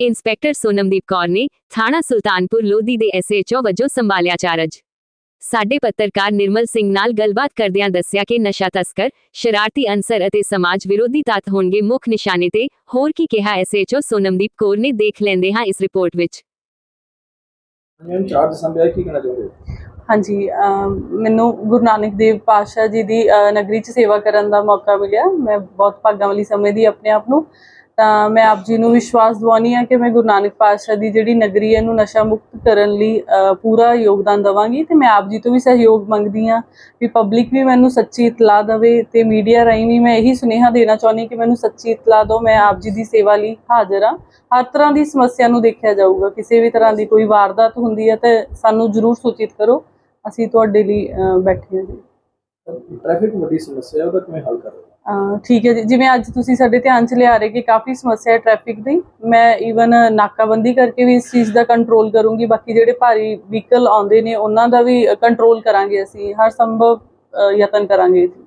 Inspector ਸੋਨਮਦੀਪ Kaur ਨੇ ਥਾਣਾ ਸੁਲਤਾਨਪੁਰ ਲੋਧੀ ਦੇ ਐਸਐਚਓ ਵਜੋਂ ਸੰਭਾਲਿਆ ਚਾਰਜ। ਸਾਡੇ ਪੱਤਰਕਾਰ ਨਿਰਮਲ ਸਿੰਘ ਨਾਲ ਗੱਲਬਾਤ ਕਰਦਿਆਂ ਦੱਸਿਆ ਕਿ ਨਸ਼ਾ ਤਸਕਰ ਸ਼ਰਾਰਤੀ ਅਨਸਰ ਅਤੇ ਸਮਾਜ ਵਿਰੋਧੀ ਤੱਤ ਹੋਣਗੇ ਮੁੱਖ ਨਿਸ਼ਾਨੇ ਤੇ ਹੋਰ ਕੀ ਕਿਹਾ ਐਸਐਚਓ ਸੋਨਮਦੀਪ ਕੌਰ ਨੇ ਦੇਖ ਲੈਂਦੇ ਹਾਂ ਇਸ ਰਿਪੋਰਟ ਵਿੱਚ। ਮੈਮ ਚਾਰਜ ਸੰਭਿਆ ਕੀ ਕਹਿਣਾ ਚਾਹੁੰਦੇ ਹੋ? ਹਾਂਜੀ ਮੈਨੂੰ ਗੁਰੂ ਨਾਨਕ ਦੇਵ ਪਾਤਸ਼ਾਹ ਜੀ ਦੀ ਨਗਰੀ 'ਚ ਸੇਵਾ ਕਰਨ ਦਾ ਮੌਕਾ ਮਿਲਿਆ। ਮੈਂ ਬਹੁਤ ਭਾਗਾਂ ਵਾਲੀ ਸਮਝਦੀ ਆਪਣੇ ਆਪ ਨੂੰ। ਤਾਂ ਮੈਂ ਆਪ ਜੀ ਨੂੰ ਵਿਸ਼ਵਾਸ ਦਿਵਾਉਂਦੀ ਹਾਂ ਕਿ ਮੈਂ ਗੁਰੂ ਨਾਨਕ ਪਾਤਸ਼ਾਹ ਦੀ ਜਿਹੜੀ ਨਗਰੀ ਹੈ ਇਹਨੂੰ ਨਸ਼ਾ ਮੁਕਤ ਕਰਨ ਲਈ ਪੂਰਾ ਯੋਗਦਾਨ ਦਵਾਂਗੀ ਤੇ ਮੈਂ ਆਪ ਜੀ ਤੋਂ ਵੀ ਸਹਿਯੋਗ ਮੰਗਦੀ ਹਾਂ ਵੀ ਪਬਲਿਕ ਵੀ ਮੈਨੂੰ ਸੱਚੀ ਇਤਲਾਹ ਦੇਵੇ ਤੇ ਮੀਡੀਆ ਰਾਹੀਂ ਵੀ ਮੈਂ ਇਹੀ ਸੁਨੇਹਾ ਦੇਣਾ ਚਾਹੁੰਦੀ ਕਿ ਮੈਨੂੰ ਸੱਚੀ ਇਤਲਾਹ ਦਿਓ, ਮੈਂ ਆਪ ਜੀ ਦੀ ਸੇਵਾ ਲਈ ਹਾਜ਼ਰ ਹਾਂ। ਹਰ ਤਰ੍ਹਾਂ ਦੀ ਸਮੱਸਿਆ ਨੂੰ ਦੇਖਿਆ ਜਾਊਗਾ, ਕਿਸੇ ਵੀ ਤਰ੍ਹਾਂ ਦੀ ਕੋਈ ਵਾਰਦਾਤ ਹੁੰਦੀ ਹੈ ਤੇ ਸਾਨੂੰ ਜ਼ਰੂਰ ਸੂਚਿਤ ਕਰੋ, ਅਸੀਂ ਤੁਹਾਡੇ ਲਈ ਬੈਠੇ ਹਾਂ ਜੀ। ਟ੍ਰੈਫਿਕ ਵੱਡੀ ਸਮੱਸਿਆ ਉਹਦਾ ਕਿਵੇਂ ਹੱਲ ਕਰ ਠੀਕ ਹੈ ਜੀ। ਜਿਵੇਂ ਅੱਜ ਤੁਸੀਂ ਸਾਡੇ ਧਿਆਨ 'ਚ ਲਿਆ ਰਹੇ ਕਿ ਕਾਫੀ ਸਮੱਸਿਆ ਹੈ ਟ੍ਰੈਫਿਕ ਦੀ। ਮੈਂ ਈਵਨ ਨਾਕਾਬੰਦੀ ਕਰਕੇ ਵੀ ਇਸ ਚੀਜ਼ ਦਾ ਕੰਟਰੋਲ ਕਰੂੰਗੀ। ਬਾਕੀ ਜਿਹੜੇ ਭਾਰੀ ਵਹੀਕਲ ਆਉਂਦੇ ਨੇ, ਉਹਨਾਂ ਦਾ ਵੀ ਕੰਟਰੋਲ ਕਰਾਂਗੇ ਅਸੀਂ। ਹਰ ਸੰਭਵ ਯਤਨ ਕਰਾਂਗੇ। ਜੀ